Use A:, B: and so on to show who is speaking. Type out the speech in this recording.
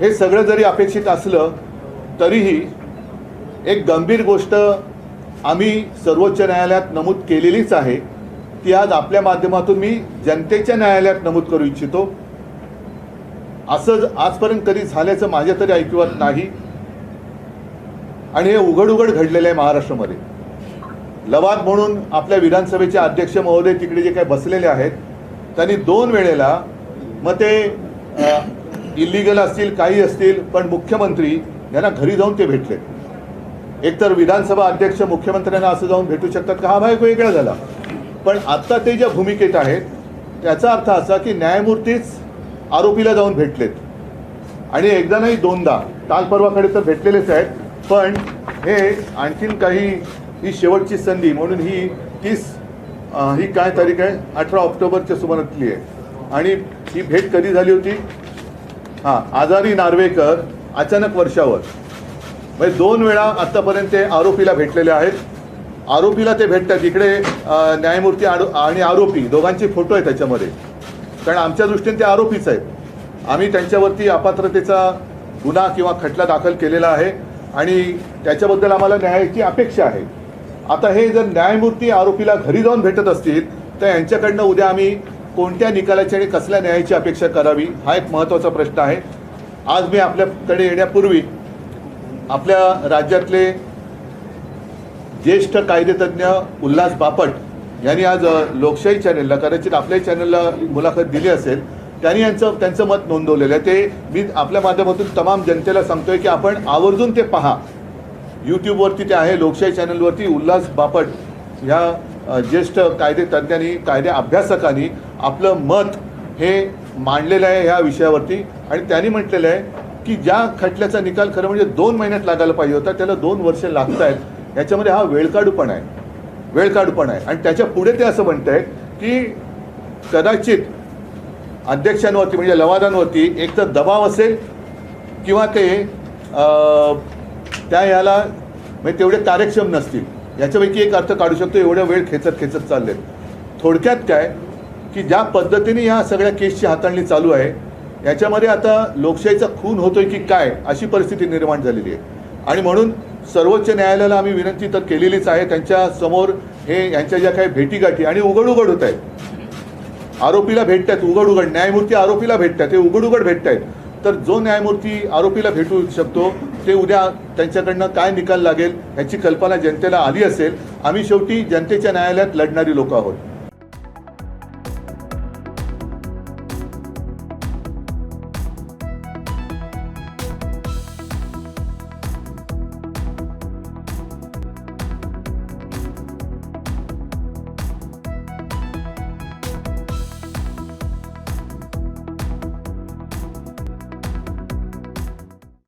A: हे सगळं जरी अपेक्षित असलं तरीही एक गंभीर गोष्ट आम्ही सर्वोच्च न्यायालयात नमूद केलेलीच आहे. ती आज आपल्या माध्यमातून मी जनतेच्या न्यायालयात नमूद करू इच्छितो. असं आजपर्यंत कधी झाल्याचं माझ्या तरी ऐकिवात नाही. आणि हे उघड उघड घडलेलं आहे महाराष्ट्रामध्ये. लवाद म्हणून आपल्या विधानसभेचे अध्यक्ष महोदय तिकडे जे काही बसलेले आहेत त्यांनी दोन वेळेला मग ते इलिगल असतील काही असतील पण मुख्यमंत्री यांना घरी जाऊन ते भेटले एकतर विधानसभा अध्यक्ष मुख्यमंत्र्यांना असं जाऊन भेटू शकतात का? हा भाग वेगळा झाला. पण आत्ता ते ज्या भूमिकेत आहेत त्याचा अर्थ असा की न्यायमूर्तीच आरोपीला जाऊन भेटलेत. आणि एकदा नाही दोनदा. काल परवाकडे तर भेटलेलेच आहेत पण हे आणखीन काही ही शेवटची संधी म्हणून ही तीस ही काय तारीख आहे? अठरा ऑक्टोबरच्या सुमारातली आहे. आणि ही भेट कधी झाली होती? हां आजारी नार्वेकर अचानक वर्षावर. म्हणजे दोन वेळा आत्तापर्यंत ते आरोपीला भेटलेले आहेत. आरोपीला ते भेटतात. इकडे न्यायमूर्ती आरो- आणि आरोपी दोघांचे फोटो आहेत त्याच्यामध्ये. कारण आमच्या दृष्टीने ते आरोपीच आहेत. आम्ही त्यांच्यावरती अपात्रतेचा गुन्हा किंवा खटला दाखल केलेला आहे. आणि त्याच्याबद्दल आम्हाला न्यायाची अपेक्षा आहे. आता हे जर न्यायमूर्ती आरोपीला घरी जाऊन भेटत असतील तर यांच्याकडनं उद्या आम्ही कोणत्या निकालाची आणि कसल्या न्यायाची अपेक्षा करावी हा एक महत्त्वाचा प्रश्न आहे. आज मी आपल्याकडे येण्यापूर्वी आपल्या राज्यातले ज्येष्ठ कायदेतज्ञ उल्हास बापट यांनी आज लोकशाही चॅनेलला कदाचित आपल्याही चॅनलला मुलाखत दिली असेल त्यांनी यांचं त्यांचं मत नोंदवलेलं आहे. ते मी आपल्या माध्यमातून तमाम जनतेला सांगतोय की आपण आवर्जून ते पहा. यूट्यूबवरती ते आहे लोकशाही चॅनलवरती उल्हास बापट ह्या ज्येष्ठ कायदे तज्ज्ञांनी कायदे अभ्यासकांनी आपलं मत हे मांडलेलं आहे ह्या विषयावरती. आणि त्यांनी म्हटलेलं आहे की ज्या खटल्याचा निकाल खरं म्हणजे दोन महिन्यात लागायला पाहिजे होता त्याला दोन वर्ष लागत आहेत याच्यामध्ये हा वेळकाढूपण आहे. वेळकाढूपण आहे. आणि त्याच्या पुढे ते असं म्हणत आहेत की कदाचित अध्यक्षांवरती म्हणजे लवादांवरती एक तर दबाव असेल किंवा ते त्या याला म्हणजे तेवढे कार्यक्षम नसतील. याच्यापैकी एक अर्थ काढू शकतो एवढ्या वेळ खेचत खेचत चाललेत. थोडक्यात काय की ज्या पद्धतीने या सगळ्या केसची हाताळणी चालू आहे याच्यामध्ये आता लोकशाहीचा खून होतोय की काय अशी परिस्थिती निर्माण झालेली आहे. आणि म्हणून सर्वोच्च न्यायालयाला आम्ही विनंती तर केलेलीच आहे त्यांच्यासमोर हे यांच्या ज्या काही भेटीगाठी आणि उघड उघड होत आहेत. आरोपीला भेटतात उघड उघड न्यायमूर्ती आरोपीला भेटतात हे उघड उघड भेटत आहेत तर जो न्यायमूर्ती आरोपीला भेटू शकतो ते उद्या त्यांच्याकडनं काय निकाल लागेल ह्याची कल्पना जनतेला आली असेल. आम्ही शेवटी जनतेच्या न्यायालयात लढणारी लोक आहोत.